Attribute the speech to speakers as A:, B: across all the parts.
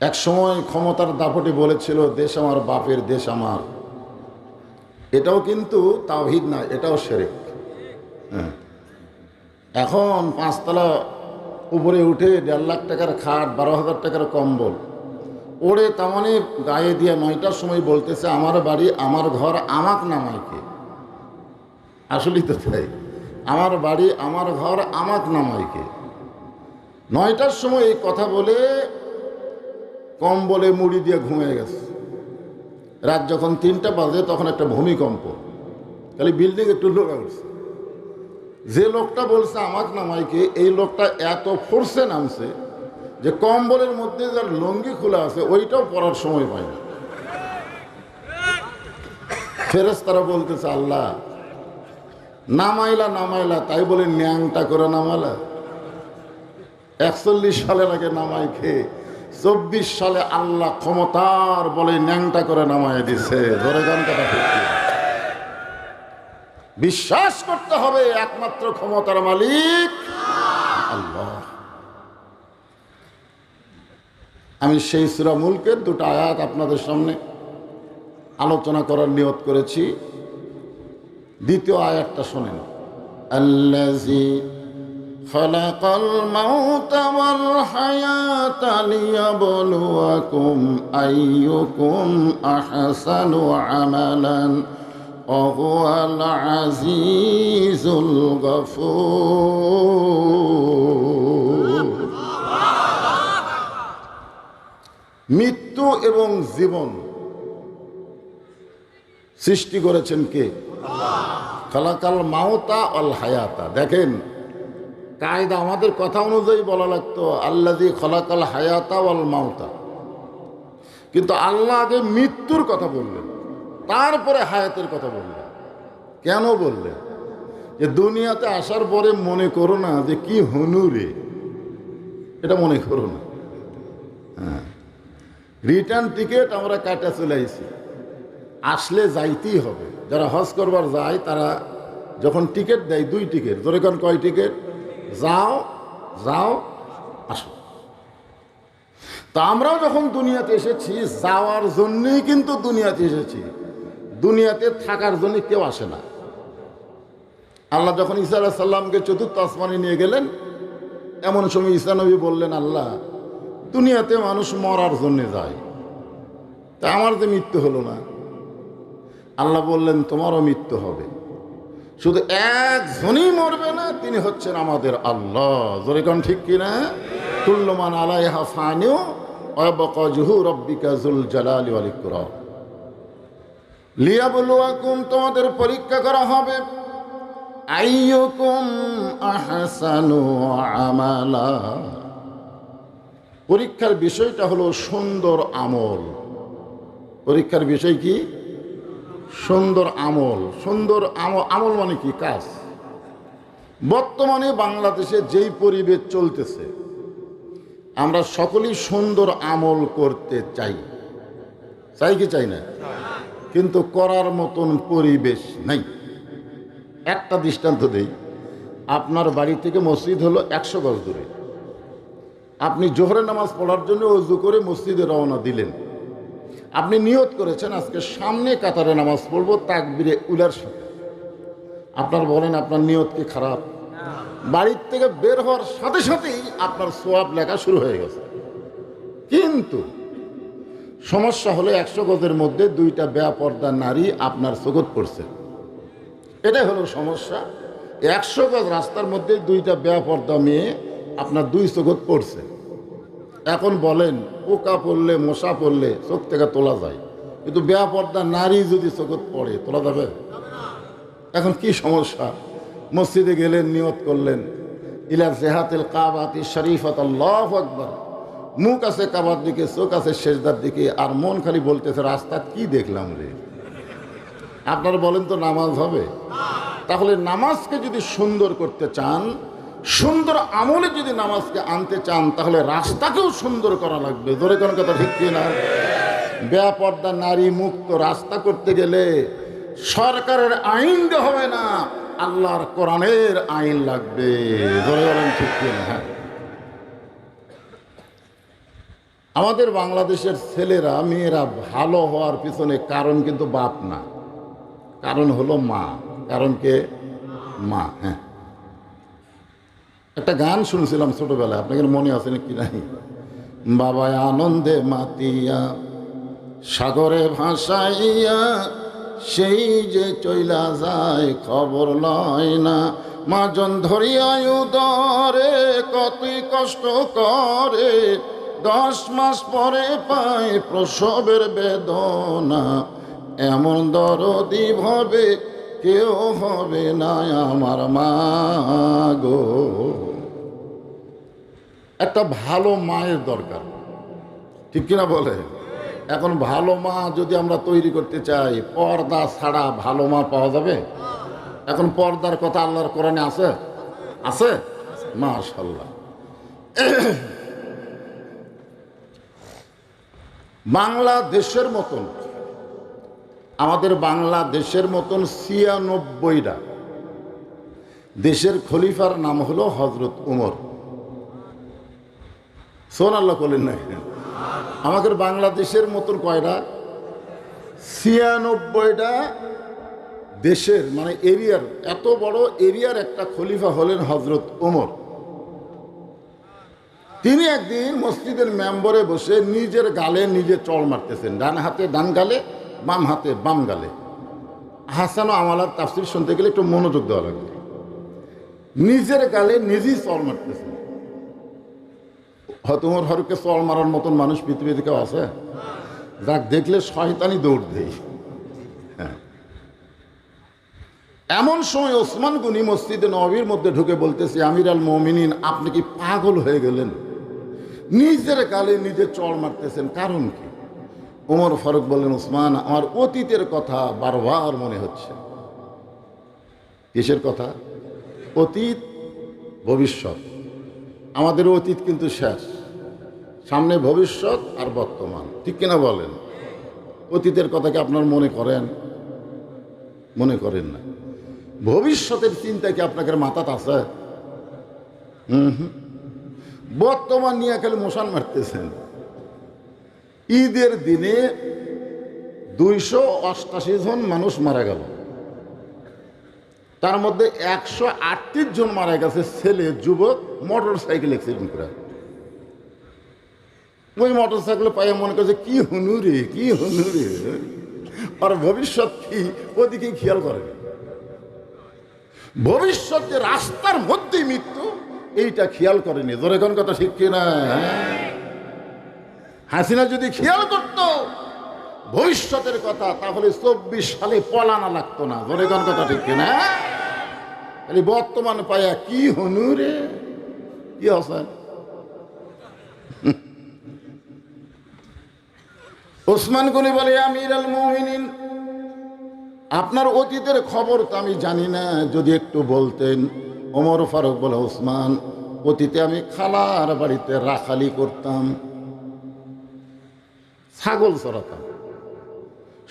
A: এক সময় ক্ষমতার দাপটে বলেছিল, দেশ আমার, বাপের দেশ আমার। এটাও কিন্তু তাওহিদ না, এটাও সেরেক। হ্যাঁ। এখন পাঁচতলা উপরে উঠে দেড় লাখ টাকার খাট, বারো হাজার টাকার কম্বল। ওরে তামানে গায়ে দিয়ে নয়টার সময় বলতেছে, আমার বাড়ি, আমার ঘর, আমাক নামাইকে আসলেই তো তাই। আমার বাড়ি, আমার ঘর, আমাক নামাইকে নয়টার সময় এই কথা বলে কম্বলে মুড়ি দিয়ে ঘুমিয়ে গেছে। রাত যখন তিনটা বাজে, তখন একটা ভূমিকম্প। খালি বিল্ডিং একটু লোক উঠছে যে লোকটা বলছে আমাক নামাইকে এই লোকটা এত ফোর্সে নামছে যে কম্বলের মধ্যে যার লঙ্গি খোলা আছে, ওইটাও পড়ার সময় পায় না। ফেরেস তারা বলতেছে, আল্লাহ, নামাইলা নামাইলা, তাই বলে ন্যাংটা করে নামালা। একচল্লিশ সালের আগে নামাই খেয়ে চব্বিশ সালে আল্লাহ ক্ষমতার বলে ন্যাংটা করে নামাই দিছে ধরে গান বিশ্বাস করতে হবে একমাত্র ক্ষমতার মালিক আল্লাহ। আমি সেই সুরা মুলকের দুটো আয়াত আপনাদের সামনে আলোচনা করার নিয়ত করেছি। দ্বিতীয় আয়াতটা শোনেন। আল্লাজি خلق الموت والحياة ليبلوكم أيكم أحسن عملا وهو العزيز الغفور মৃত্যু এবং জীবন সৃষ্টি করেছেন কে খালাকাল মাওতা অল হায়াতা দেখেন কায়দা আমাদের কথা অনুযায়ী বলা লাগতো আল্লাদি খলাকাল হায়াতা অল মাওতা কিন্তু আল্লাহ আগে মৃত্যুর কথা বললেন, তারপরে হায়াতের কথা বললেন। কেন বললেন? যে দুনিয়াতে আসার পরে মনে করো না যে কি হনুরে। এটা মনে করো না। হ্যাঁ। রিটার্ন টিকিট আমরা কাটা চলে আইছি। আসলে যাইতেই হবে। যারা হজ করবার যায়, তারা যখন টিকিট দেয়, দুই টিকিট। ধরে কয় টিকিট? যাও যাও, আসো। তা আমরাও যখন দুনিয়াতে এসেছি, যাওয়ার জন্যই কিন্তু দুনিয়াতে এসেছি। দুনিয়াতে থাকার জন্য কেউ আসে না। আল্লাহ যখন ঈসা আলাহ সাল্লামকে চতুর্থ আসমানে নিয়ে গেলেন, এমন সময় ঈসা নবী বললেন, আল্লাহ, দুনিয়াতে মানুষ মরার জন্যে যায়। তা আমার যে মৃত্যু হলো না। আল্লাহ বললেন, তোমারও মৃত্যু হবে। শুধু একজনই মরবে না, তিনি হচ্ছেন আমাদের আল্লাহ। জোরেকন ঠিক কিনা? তুল্যমান আলাইহা ফানিও তোমাদের পরীক্ষা করা হবে। আমালা। পরীক্ষার বিষয়টা হলো সুন্দর আমল। পরীক্ষার বিষয় কি? সুন্দর আমল। সুন্দর আমল মানে কি? কাজ। বর্তমানে বাংলাদেশে যেই পরিবেশ চলতেছে, আমরা সকলেই সুন্দর আমল করতে চাই। চাই কি চাই না? কিন্তু করার মতন পরিবেশ নাই। একটা দৃষ্টান্ত দেই। আপনার বাড়ি থেকে মসজিদ হলো একশো গজ দূরে। আপনি জোহরের নামাজ পড়ার জন্য অজু করে মসজিদে রওনা দিলেন। আপনি নিয়ত করেছেন আজকে সামনে কাতারে নামাজ পড়ব, তাকবিরে উলার সাথে। আপনার বলেন আপনার নিয়ত কি খারাপ? বাড়ির থেকে বের হওয়ার সাথে সাথেই আপনার সোয়াব লেখা শুরু হয়ে গেছে। কিন্তু সমস্যা হলো একশো গজের মধ্যে দুইটা বেয়াপর্দা নারী আপনার চোখত পড়ছে। এটাই হলো সমস্যা। একশো গজ রাস্তার মধ্যে দুইটা বেয়াপর্দা মেয়ে আপনার দুই চোখত পড়ছে। এখন বলেন, পোকা পড়লে, মশা পড়লে চোখ থেকে তোলা যায়। কিন্তু বেয়া পর্দা নারী যদি চোখত পড়ে, তোলা যাবে? এখন কি সমস্যা? মসজিদে গেলেন, নিয়ত করলেন ইলা জেহাতিল কাবাতি শরীফত আল্লাহ আকবর। মুখ আছে কাবার দিকে, চোখ আছে শেষদার দিকে, আর মন খালি বলতেছে, রাস্তা কি দেখলাম রে? আপনারা বলেন তো নামাজ হবে? তাহলে নামাজকে যদি সুন্দর করতে চান সুন্দর আমলে যদি নামাজকে আনতে চান, তাহলে রাস্তাকেও সুন্দর করা লাগবে। ধরে কোন কথা ঠিক কি না বেপর্দা নারী মুক্ত রাস্তা করতে গেলে সরকারের আইন হবে না, আল্লাহর কোরআনের আইন লাগবে। ধরে বলেন ঠিক কি না হ্যাঁ। আমাদের বাংলাদেশের ছেলেরা, মেয়েরা ভালো হওয়ার পিছনে কারণ কিন্তু বাপ না। কারণ হলো মা। কারণ কে? মা হ্যাঁ। একটা গান শুনছিলাম ছোটবেলায় আপনাদের মনে আছে নাকি নাই? বাবায় আনন্দে মাতিয়া, সাগরে ভাসাইয়া, সেই যে চইলা যায় খবর লয় না। মাজন ধরিয়া উদরে, কতই কষ্ট করে। দশ মাস পরে পায় প্রসবের বেদনা। এমন দরদি ভাবে কেউ হবে না আমার মা গো। একটা ভালো মায়ের দরকার। ঠিক কিনা বলে? এখন ভালো মা যদি আমরা তৈরি করতে চাই, পর্দা ছাড়া ভালো মা পাওয়া যাবে? এখন পর্দার কথা আল্লাহর কোরআনে আছে? আছে? মাশাল্লাহ বাংলাদেশের মতন, আমাদের বাংলাদেশের মতন ছিয়ানব্বইটা দেশের খলিফার নাম হলো হজরত উমর। সোন আল্লাহ করলেন না। আমাদের বাংলাদেশের মতন কয়টা? ছিয়ানব্বইটা দেশের মানে এরিয়ার, এত বড় এরিয়ার একটা খলিফা হলেন হজরত ওমর। তিনি একদিন মসজিদের মেম্বরে বসে নিজের গালে নিজে চড় মারতেছেন, ডান হাতে ডান গালে, বাম হাতে বাম গালে। হাসানো আমালার তাফসির শুনতে গেলে একটু মনোযোগ দেওয়া লাগবে। নিজের গালে নিজেই চড় মারতেছেন। হয়তো ওমর ফারুককে চল মারার মতন মানুষ পৃথিবীতে কেউ আছে? যাক, দেখলে শয়তানি দৌড় দেই। হ্যাঁ। এমন সময় ওসমান গুনি মসজিদে নবীর মধ্যে ঢুকে বলতেছি, আমির আল মমিনিন, আপনি কি পাগল হয়ে গেলেন? নিজের গালে নিজে চড় মারতেছেন, কারণ কি? ওমর ফারুক বললেন, ওসমান, আমার অতীতের কথা বারবার মনে হচ্ছে। কিসের কথা? অতীত, ভবিষ্যৎ। আমাদের অতীত কিন্তু শেষ। সামনে ভবিষ্যৎ আর বর্তমান। ঠিক কিনা বলেন? অতীতের কথা কি আপনার মনে করেন? মনে করেন না। ভবিষ্যতের চিন্তা কি আপনাদের মাথাতে আছে? হুম। বর্তমান নিয়ে খালি মশান মারতেছেন। ঈদের দিনে দুইশো অষ্টাশি জন মানুষ মারা গেল। তার মধ্যে একশো আটত্রিশ জন মারা গেছে ছেলে, যুবক মোটর সাইকেল অ্যাক্সিডেন্ট করে। ওই মোটর সাইকেল পাইয়া মনে করছে, কি হুনুরে কি হুনুরে আর ভবিষ্যৎ কি, ওদিকে খেয়াল করে। ভবিষ্যৎ যে রাস্তার মধ্যেই মৃত্যু, এইটা খেয়াল করেনি। ধরে কোন কথা ঠিক কিনা হাসিনা যদি খেয়াল করতো, ভবিষ্যতের কথা, তাহলে চব্বিশ সালে পলানা লাগতো না। ধরে কোন কথা ঠিক খালি বর্তমান পায়া, কি হনু রে? কি হাসান ওসমান গনি বলে আমির আল মুমিনিন, আপনার অতীতের খবর তো আমি জানি না। যদি একটু বলতেন, ওমর ফারুক বলে, ওসমান, অতীতে আমি খালার বাড়িতে রাখালি করতাম। ছাগল চড়াতাম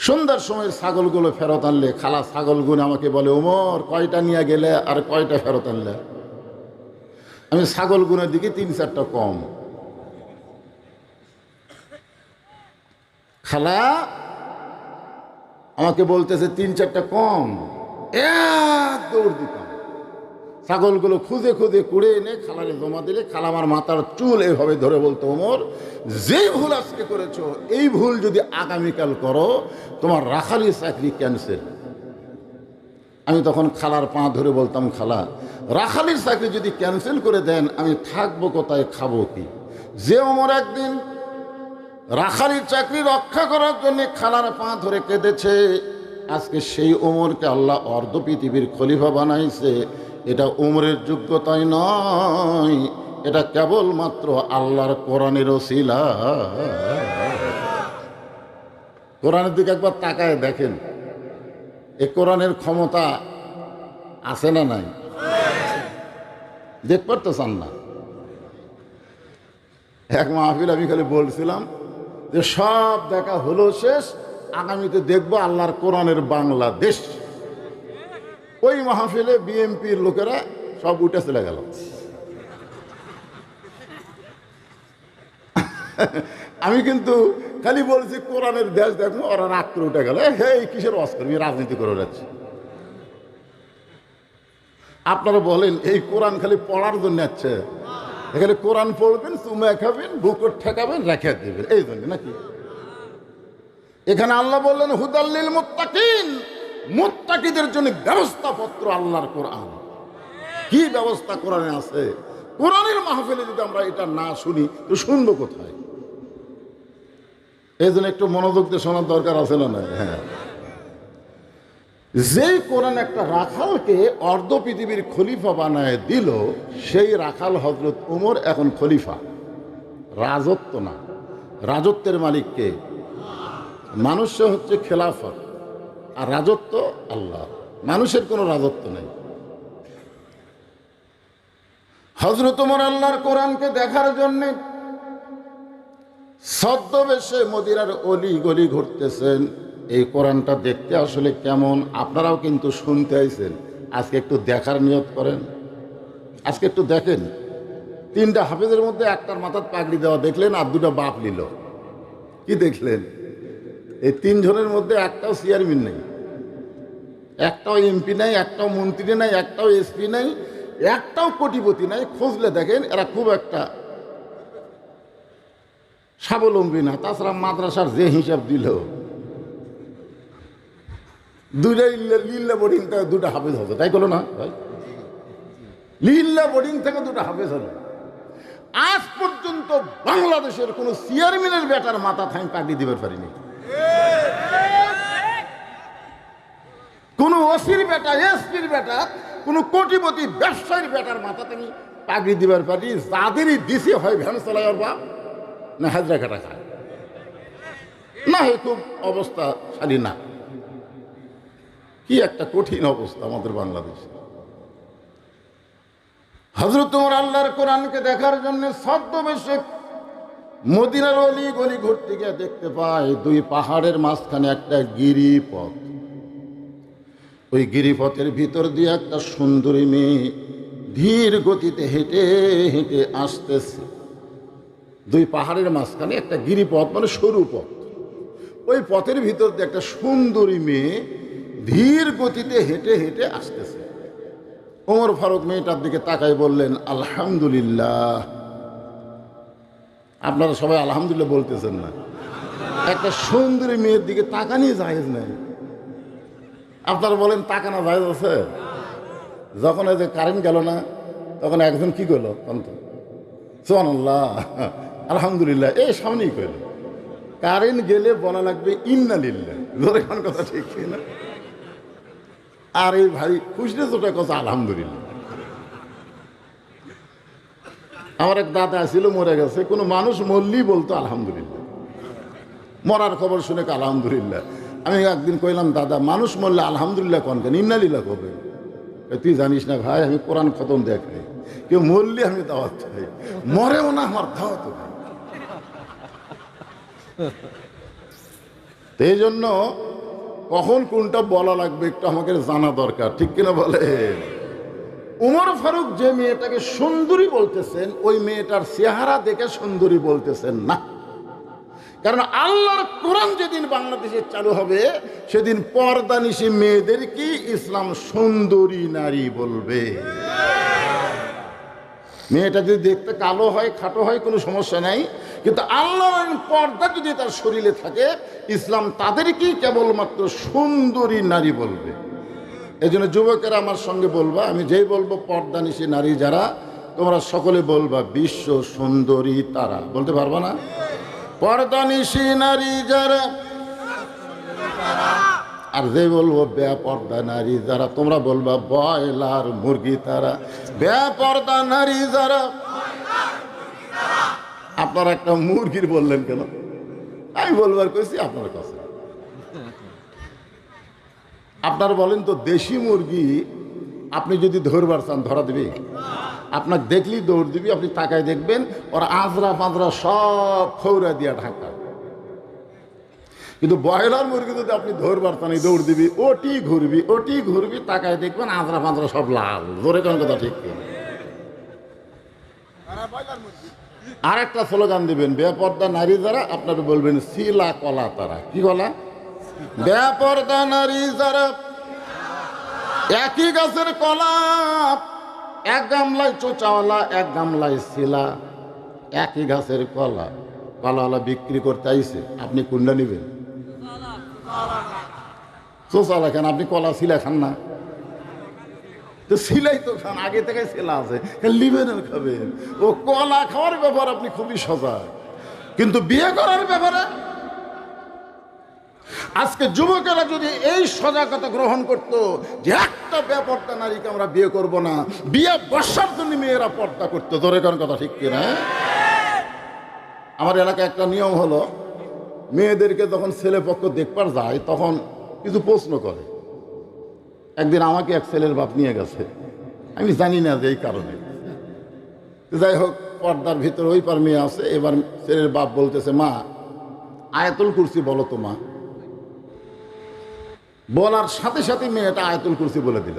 A: সন্ধ্যার সময় ছাগলগুলো ফেরত আনলে, খালা ছাগলগুলো আমাকে বলে, ওমর, কয়টা নিয়ে গেলে আর কয়টা ফেরত আনলে? আমি ছাগলগুলোর দিকে তিন চারটা কম। খালা, আমাকে বলতেছে তিন চারটা কম। এক দৌড় দিতাম। ছাগলগুলো খুঁজে খুঁজে কুড়ে এনে খালারে জমা দিলে খালা আমার মাথার চুল এভাবে ধরে বলতো, ওমর যেই ভুল আজকে করেছ, এই ভুল যদি আগামীকাল করো, তোমার রাখালি চাকরি ক্যান্সেল আমি তখন খালার পা ধরে বলতাম, খালা, রাখালির চাকরি যদি ক্যান্সেল করে দেন, আমি থাকব কোথায়, খাব কি? যে ওমর একদিন রাখালির চাকরি রক্ষা করার জন্য খালার পা ধরে কেঁদেছে। আজকে সেই ওমরকে আল্লাহ অর্ধ পৃথিবীর খলিফা বানাইছে। এটা ওমরের যোগ্যতাই নয়, এটা কেবলমাত্র আল্লাহর কোরআনের শিলা কোরআনের দিকে একবার তাকায় দেখেন, এ কোরআনের ক্ষমতা আছে না নাই? দেখবার তো চান না? এক মাহফিল আমি খালি বলছিলাম যে সব দেখা হলো শেষ। আগামীতে দেখব আল্লাহর কোরআনের বাংলাদেশ। ওই মাহফিলে বিএমপির লোকেরা সব উঠে চলে গেল। আমি কিন্তু খালি বলছি, কোরআনের দেশ দেখো, ওরা রাগ করে উঠে গেল। হে, কিসের করবি? রাজনীতি করে যাচ্ছে আপনারা বলেন, এই কোরআন খালি পড়ার জন্য আছে। এখানে কোরআন পড়বেন চুমা খাবেন, বুকর ঠেকাবেন, রেখে দেবেন। এই জন্য নাকি? এখানে আল্লাহ বললেন হুদাল্লিল মুত্তাকিন। মুত্তাকিদের জন্য ব্যবস্থাপত্র আল্লাহর কোরআন। কি ব্যবস্থা কোরআনে আছে? কোরআনের মাহফিলে যদি আমরা এটা না শুনি, তো শুনব কোথায়? এই জন্য একটু মনোযোগ দিয়ে শোনার দরকার আছে না না হ্যাঁ। যে কোরআন একটা রাখালকে অর্ধ পৃথিবীর খলিফা বানায় দিল, সেই রাখাল হজরত উমর এখন খলিফা। রাজত্ব না। রাজত্বের মালিককে মানুষ হচ্ছে খেলাফত। আর রাজত্ব আল্লাহ। মানুষের কোনো রাজত্ব নেই। হজরত উমর আল্লাহর কোরআনকে দেখার জন্যে ছদ্মবেশে মদিরার অলি গলি ঘুরতেছেন। এই কোরআনটা দেখতে আসলে কেমন? আপনারাও কিন্তু শুনতে আইছেন। আজকে একটু দেখার নিয়ত করেন। আজকে একটু দেখেন। তিনটা হাফেজের মধ্যে একটার মাথার পাগড়ি দেওয়া দেখলেন আর দুটো বাপ নিল। কি দেখলেন? এই তিনজনের মধ্যে একটাও চেয়ারম্যান নেই। একটাও এমপি নাই, একটাও মন্ত্রী নাই, একটাও এসপি নাই, একটাও কোটিপতি নাই। খুঁজলে দেখেন এরা খুব একটা স্বাবলম্বী না। তাছাড়া মাদ্রাসার যে হিসাব দিল দুটাই লিল্লা বোর্ডিং থেকে দুটো হাফেজ হতো তাই করল না ভাই? লিল্লা বোর্ডিং থেকে দুটো হাফেজ হলো আজ পর্যন্ত বাংলাদেশের কোনো চেয়ারম্যানের বেটার মাথা থাই পাগড়ি দিবার পারিনি। কোন ওসির বেটা, এসপির বেটা, কোন কোটিপতি ব্যবসায়ীর বেটার মাথা আমি পাগড়ি দিবার পারি যাদেরই দিছে হয় ভ্যান চালায় বাপ, না হাজরা কাটা খায়। না হয় খুব অবস্থা শালী না। কি একটা কঠিন অবস্থা আমাদের বাংলাদেশে। হজরত তোমার আল্লাহর কোরআনকে দেখার জন্য ছদ্মবেশে মদিনার অলি গলি ঘুরতে গিয়ে দেখতে পায়, দুই পাহাড়ের মাঝখানে একটা গিরিপথ। ওই গিরিপথের ভিতর দিয়ে একটা সুন্দরী মেয়ে ধীর গতিতে হেঁটে হেঁটে আসতেছে। দুই পাহাড়ের মাঝখানে একটা গিরিপথ মানে সরু পথ। ওই পথের ভিতর দিয়ে একটা সুন্দরী মেয়ে ধীর গতিতে হেঁটে হেঁটে আসতেছে। ওমর ফারুক মেয়েটার দিকে তাকাই বললেন, আলহামদুলিল্লাহ। আপনারা সবাই আলহামদুলিল্লাহ বলতেছেন না। একটা সুন্দরী মেয়ের দিকে তাকানি জায়েজ নাই। আপনারা বলেন, তাকানো জায়েজ আছে? যখন এই যে কারেন্ট গেল না, তখন একজন কি করল? তন্ত সোহান আল্লাহ আলহামদুলিল্লাহ। এই সামনেই কইল, কারেন্ট গেলে বলা লাগবে, ইন্না লিল্লা ধরে কথা ঠিক না আর ভাই খুশরে তোটা কথা আলহামদুলিল্লাহ। আমার এক দাদা ছিল মরে গেছে। কোনো মানুষ মরলেই বলতো আলহামদুলিল্লাহ। মরার খবর শুনে আলহামদুলিল্লাহ। আমি একদিন কইলাম দাদা মানুষ মরলে আলহামদুলিল্লাহ কন কেন? ইন্নালিল্লাহ কবে? কয়, তুই জানিস না ভাই আমি কোরআন খতম দেখাই কেউ মরলে আমি দাওয়াত চাই মরেও না আমার দাওয়াত এই জন্য কখন কোনটা বলা লাগবে একটু আমাকে জানা দরকার, ঠিক কিনা বলে? উমর ফারুক যে মেয়েটাকে সুন্দরী বলতেছেন, ওই মেয়েটার চেহারা দেখে সুন্দরী বলতেছেন না। কারণ আল্লাহর কোরআন যেদিন বাংলাদেশে চালু হবে, সেদিন পর্দানিশী মেয়েদেরকে ইসলাম সুন্দরী নারী বলবে। মেয়েটা যদি দেখতে কালো হয়, খাটো হয়, কোনো সমস্যা নাই। কিন্তু আল্লাহর পর্দা যদি তার শরীরে থাকে, ইসলাম তাদেরকেই কেবলমাত্র সুন্দরী নারী বলবে। এই জন্য যুবকেরা আমার সঙ্গে বলবা, আমি যেই বলব, পর্দানিশী নারী যারা, তোমরা সকলে বলবা, বিশ্ব সুন্দরী তারা। বলতে পারবা না? পর্দানিশী নারী যারা আর যে বলব, বেপর্দা নারী যারা, তোমরা বলবা বয়লার মুরগি তারা। বেপর্দা নারী যারা, আপনারা একটা মুরগির বললেন কেন? আমি বলবার কইছি আপনার কাছে। আপনার বলেন তো, দেশি মুরগি আপনি যদি ধরবার চান, ধরা দিবে? আপনার দেখলেই দৌড় দিবি, আপনি তাকায় দেখবেন, ওর আজরা পাঁজরা সব খৌরা দিয়া ঢাকা। কিন্তু ব্রয়লার মুরগি যদি আপনি ধরবার এই দৌড় দিবি, ওটি ঘুরবি ওটি ঘুরবি, তাকায় দেখবেন আজরা পাঁজরা সব লাল। ধরে কোন কথা ঠিক আর একটা স্লোগান দিবেন, বেপর্দা নারী যারা, আপনারা বলবেন শিলা কলা তারা। কি কলা? বেপর্দা নারী যারা, একই গাছের কলা, এক গামলায় চোচাওয়ালা, এক গামলায় শিলা, একই গাছের কলা, কলাওয়ালা বিক্রি করতে আইছে। আপনি কোনটা নেবেন। চোচাওয়ালা খান আপনি কলা শিলা খান না? তো সিলাই তো খান, আগে থেকে সেলা আছে। লিবেন খাবেন ও কলা খাওয়ার ব্যাপার আপনি খুবই সজাগ। কিন্তু বিয়ে করার ব্যাপারে আজকে যুবকেরা যদি এই সজাগতা গ্রহণ করত যে একটা ব্যাপারটা নারীকে আমরা বিয়ে করব না, বিয়ে বসার জন্য মেয়েরা পর্দা করতো। ধরে কোন কথা ঠিক কিনা? আমার এলাকায় একটা নিয়ম হলো মেয়েদেরকে যখন ছেলে পক্ষ দেখবার যায়, তখন কিছু প্রশ্ন করে। একদিন আমাকে এক ছেলের বাপ নিয়ে গেছে। আমি জানি না যে এই কারণে। যাই হোক, পর্দার ভিতরে ওই পার মেয়ে আছে, এবার ছেলের বাপ বলতেছে, মা, আয়াতুল কুরসি বলো তো মা। বলার সাথে সাথে মেয়েটা আয়াতুল কুরসি বলে দিল।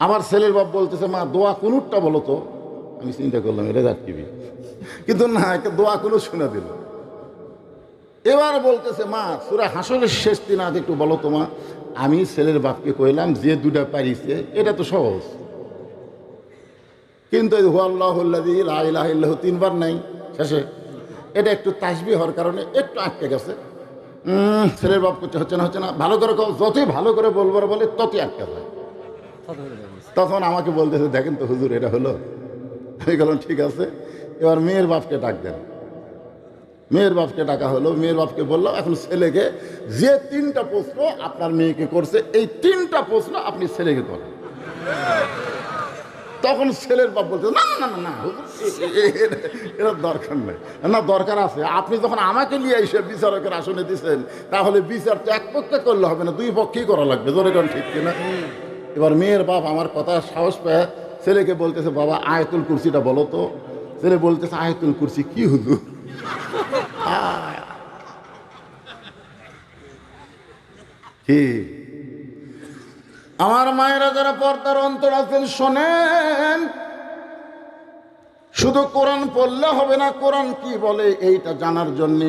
A: আমার ছেলের বাপ বলতেছে, মা, দোয়া কুনুরটা বলো তো। আমি চিন্তা করলাম, এটা টিভি কিন্তু না একটা দোয়া কুনুর শুনে দিল। এবার বলতেছে, মা, সুরা হাসলের শেষ দিন আজ একটু বলো তো মা, আমি ছেলের বাপকে কইলাম যে দুটা পারিছে, এটা তো সহজ। কিন্তু এই হুয়াল্লাহুল্লাদি লাহ তিনবার নাই, শেষে। এটা একটু তাসবি হওয়ার কারণে একটু আটকে গেছে। ছেলের বাপ করতে হচ্ছে না হচ্ছে না, ভালো করে যতই ভালো করে বলবার বলে, ততই আটকে যায়। তখন আমাকে বলতেছে, দেখেন তো হুজুর, এটা হলো? আমি ঠিক আছে। এবার মেয়ের বাপকে ডাক দেন। মেয়ের বাপকে ডাকা হলো, মেয়ের বাপকে বললাম, এখন ছেলেকে যে তিনটা প্রশ্ন আপনার মেয়েকে করছে, এই তিনটা প্রশ্ন আপনি ছেলেকে করেন। তখন ছেলের বাপ বলছে, না না না না এর দরকার নেই। না, দরকার আছে। আপনি যখন আমাকে নিয়ে এসে বিচারকের আসনে দিচ্ছেন তাহলে বিচার তো এক পক্ষে করলে হবে না, দুই পক্ষেই করা লাগবে। জোরে কোন, ঠিক কিনা? এবার মেয়ের বাপ আমার কথা সাহস পায় ছেলেকে বলতেছে, বাবা, আয়তুল কুরসিটা বলো তো। ছেলে বলতেছে, আয়তুল কুরসি কি, হুজুর? কি? আমার মায়েরা যারা পর্দার অন্তর আছেন, শোনেন। শুধু কোরআন পড়লে হবে না, কোরআন কি বলে, এইটা জানার জন্যে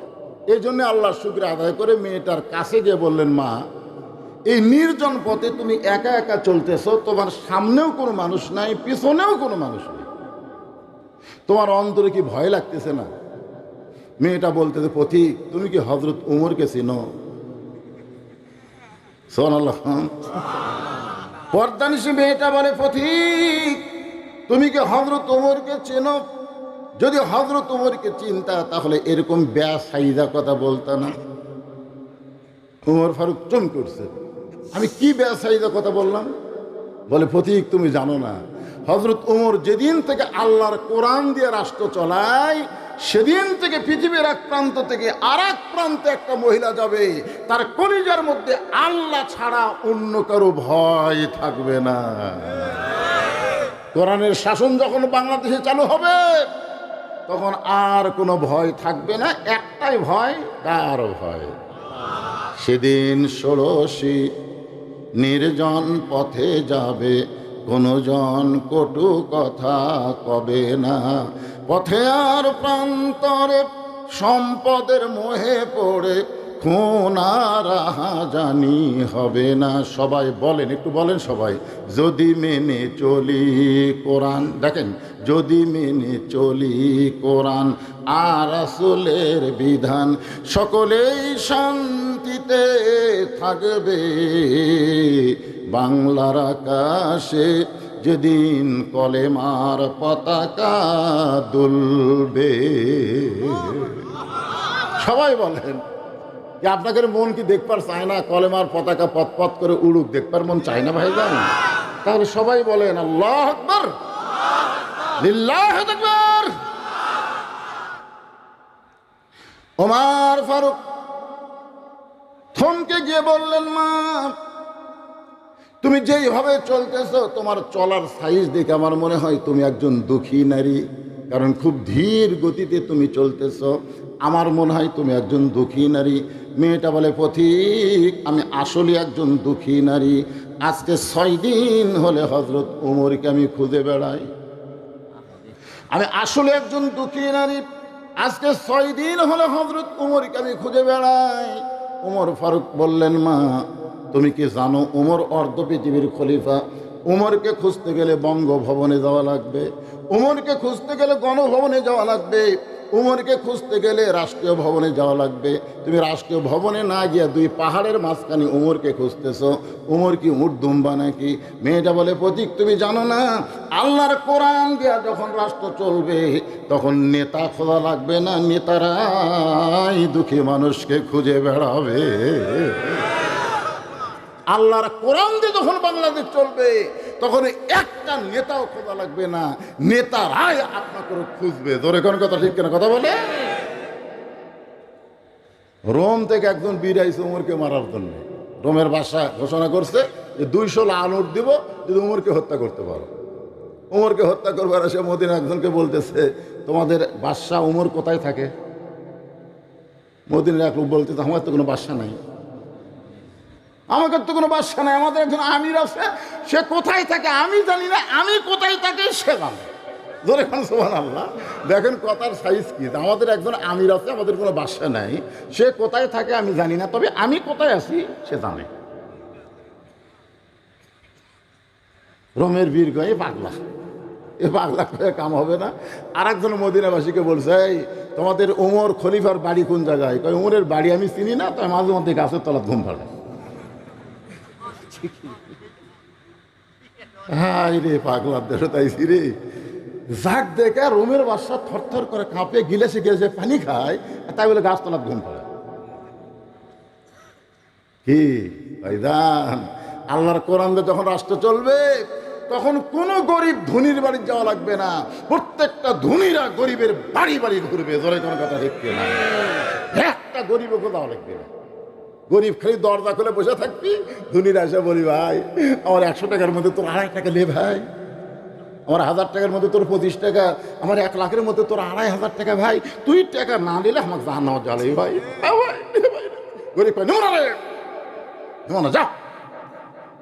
A: এই জন্য আল্লাহ শুক্র আদায় করে মেয়েটার কাছে গিয়ে বললেন, মা, এই নির্জন পথে তুমি একা একা চলতেছো, তোমার সামনেও কোনো মানুষ নাই, পিছনেও কোনো মানুষ নেই। তোমার অন্তরে কি ভয় লাগতেছে না? মেয়েটা বলতেছে পথিক তুমি কি হজরত উমরকে চিনো? সোন আল্লাহ মেয়েটা বলে পথিক তুমি কি হজরত উমরকে চেনো? যদি হজরত উমরকে চিন্তা, তাহলে এরকম ব্যাসাইদা কথা বলতা না। উমর ফারুক চম করছে। আমি কি ব্যাসাইদা কথা বললাম? বলে প্রতীক তুমি জানো না হজরত উমর যেদিন থেকে আল্লাহর কোরআন দিয়ে রাষ্ট্র চলায়, সেদিন থেকে পৃথিবীর এক প্রান্ত থেকে আর এক প্রান্তে একটা মহিলা যাবে, তার কলিজার মধ্যে আল্লাহ ছাড়া অন্য কারও ভয় থাকবে না। কোরআনের শাসন যখন বাংলাদেশে চালু হবে তখন আর কোনো ভয় থাকবে না, একটাই ভয় তার ভয়। সেদিন ষোড়শী নির্জন পথে যাবে কোনো জন কটু কথা কবে না। পথে আর প্রান্তরে সম্পদের মোহে পড়ে আর জানি হবে না। সবাই বলেন, একটু বলেন সবাই। যদি মেনে চলি কোরআন, দেখেন, যদি মেনে চলি কোরআন আর আসলের বিধান, সকলেই শান্তিতে থাকবে। বাংলার আকাশে যেদিন কলেমার পতাকা দুলবে। সবাই বলেন। যে আপনাদের মন কি দেখবার চায় না? কলেমার পতাকা পথ পথ করে উড়ুক, দেখবার মন চায় না ভাই যান তাহলে সবাই বলেন, আল্লাহ আকবর, লিল্লাহু আকবার ওমর ফারুক থমকে গিয়ে বললেন, মা, তুমি যেইভাবে চলতেছো, তোমার চলার সাইজ দেখে আমার মনে হয় তুমি একজন দুঃখী নারী। কারণ খুব ধীর গতিতে তুমি চলতেছো। আমার মনে হয় তুমি একজন দুঃখী নারী। মেয়েটা বলে, পথিক, আমি আসলে একজন দুঃখী নারী। আজকে ছয় দিন হলে হজরত উমরকে আমি খুঁজে বেড়াই। আমি আসলে একজন দুঃখী নারী। আজকে ছয় দিন হলে হজরত উমরকে আমি খুঁজে বেড়াই। উমর ফারুক বললেন, মা, তুমি কি জানো, উমর অর্ধ পৃথিবীর খলিফা। উমরকে খুঁজতে গেলে বঙ্গভবনে যাওয়া লাগবে, উমরকে খুঁজতে গেলে গণভবনে যাওয়া লাগবে, উমরকে খুঁজতে গেলে রাষ্ট্রীয় ভবনে যাওয়া লাগবে। তুমি রাষ্ট্রীয় ভবনে না গিয়া দুই পাহাড়ের মাঝখানে উমরকে খুঁজতেছো, উমর কি উঠ দুম্বা নাকি? মেয়েটা বলে, প্রতীক, তুমি জানো না, আল্লাহর কোরআন দিয়া যখন রাষ্ট্র চলবে, তখন নেতা খোঁজা লাগবে না, নেতারাই দুঃখী মানুষকে খুঁজে বেড়াবে। আল্লাহর কোরআন দিয়ে যখন বাংলাদেশ চলবে, তখন একটা নেতাও খোঁজা লাগবে না। নেতারাই আপনাকে খুঁজবে। ধরে কোন কথা ঠিক কেনা কথা বলে? রোম থেকে একজন বীর আইসে উমরকে মারার জন্য। রোমের বাসা ঘোষণা করছে যে দুইশো আলোর দিব, যদি উমরকে হত্যা করতে পারো। উমরকে হত্যা করবার সে মদিনা একজনকে বলতেছে, তোমাদের বাদশাহ উমর কোথায় থাকে? মদিনের এক লোক বলতেছে, আমার তো কোনো বাদশা নাই। আমাকে তো কোনো বাদশা নাই, আমাদের একজন আমির আছে, সে কোথায় থাকে আমি জানি না, আমি কোথায় থাকি সে জানে। ধরে খান সোহান আল্লাহ দেখেন কথার সাইজ কি আমাদের একজন আমির আছে, আমাদের কোনো বাসা নাই, সে কোথায় থাকে আমি জানি না, তবে আমি কোথায় আছি সে জানে। রোমের বীর গয়ে পাগলা। এ পাগলা করে কাম হবে না। আর একজন মদিনাবাসীকে বলছে, এই, তোমাদের ওমর খলিফার বাড়ি কোন জায়গায়? কয় ওমরের বাড়ি আমি চিনি না তাই মাঝে মধ্যে গাছের তলা ঘুম পাড়ে হাই রে পাগলার দেশ তাইছি রে। যাক দেখে রোমের বাসা থরথর করে কাঁপে পানি খায় তাই বলে গাছতলা ঘুম পড়ে কি ভাইদান আল্লাহর কোরআন যখন রাষ্ট্র চলবে, তখন কোনো গরিব ধনির বাড়ি যাওয়া লাগবে না। প্রত্যেকটা ধনীরা গরিবের বাড়ি বাড়ি ঘুরবে ধরে কোনো কথা দেখবে না একটা গরিবও কোথাও লাগবে না। গরিব খালি দরজা খুলে বসে থাকবি। ধনীরা এসে বলি, ভাই, আমার একশো টাকার মধ্যে তোর আড়াই টাকা নে ভাই। আমার হাজার টাকার মধ্যে তোর পঁচিশ টাকা, আমার এক লাখের মধ্যে তোর আড়াই হাজার টাকা ভাই। তুই টাকা না নিলে আমাকে জান নেওয়া জলে ভাই। গরিব ভাই নেমো না রে না, যা।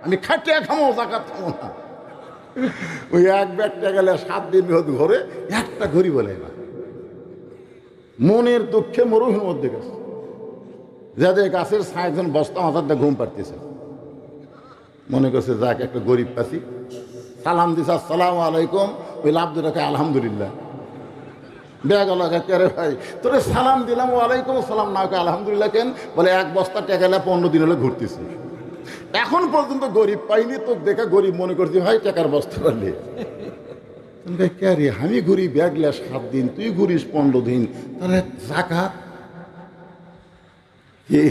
A: আমি খাটিয়ে খামো, জাকাত খামো না। ওই এক ব্যাগ টাকা গেলে সাত দিন ঘরে একটা ঘড়ি বলে না। মনের দুঃখে মরুভূমির মধ্যে গেছে। যাদের গাছের ছায় একজন বস্তা মাথার ঘুম পাড়তেছে। মনে করছে, যাক, একটা গরিব পাচ্ছি সালাম দিস আসসালাম আলাইকুম। ওই লাভ দুটাকে আলহামদুলিল্লাহ। বেয়া গেল কে ভাই? তোরে সালাম দিলাম, ওয়ালাইকুম সালাম না আলহামদুলিল্লাহ, কেন? বলে, এক বস্তা টেকা গেলে পনেরো দিন হলে ঘুরতেছি। এখন পর্যন্ত গরিব পাইনি তো দেখে গরিব মনে করছি, ভাই, টাকার বস্তা পারলে আমি ঘুরি ব্যাগলে সাত দিন, তুই ঘুরিস পনেরো দিন। তাহলে জাকাত কি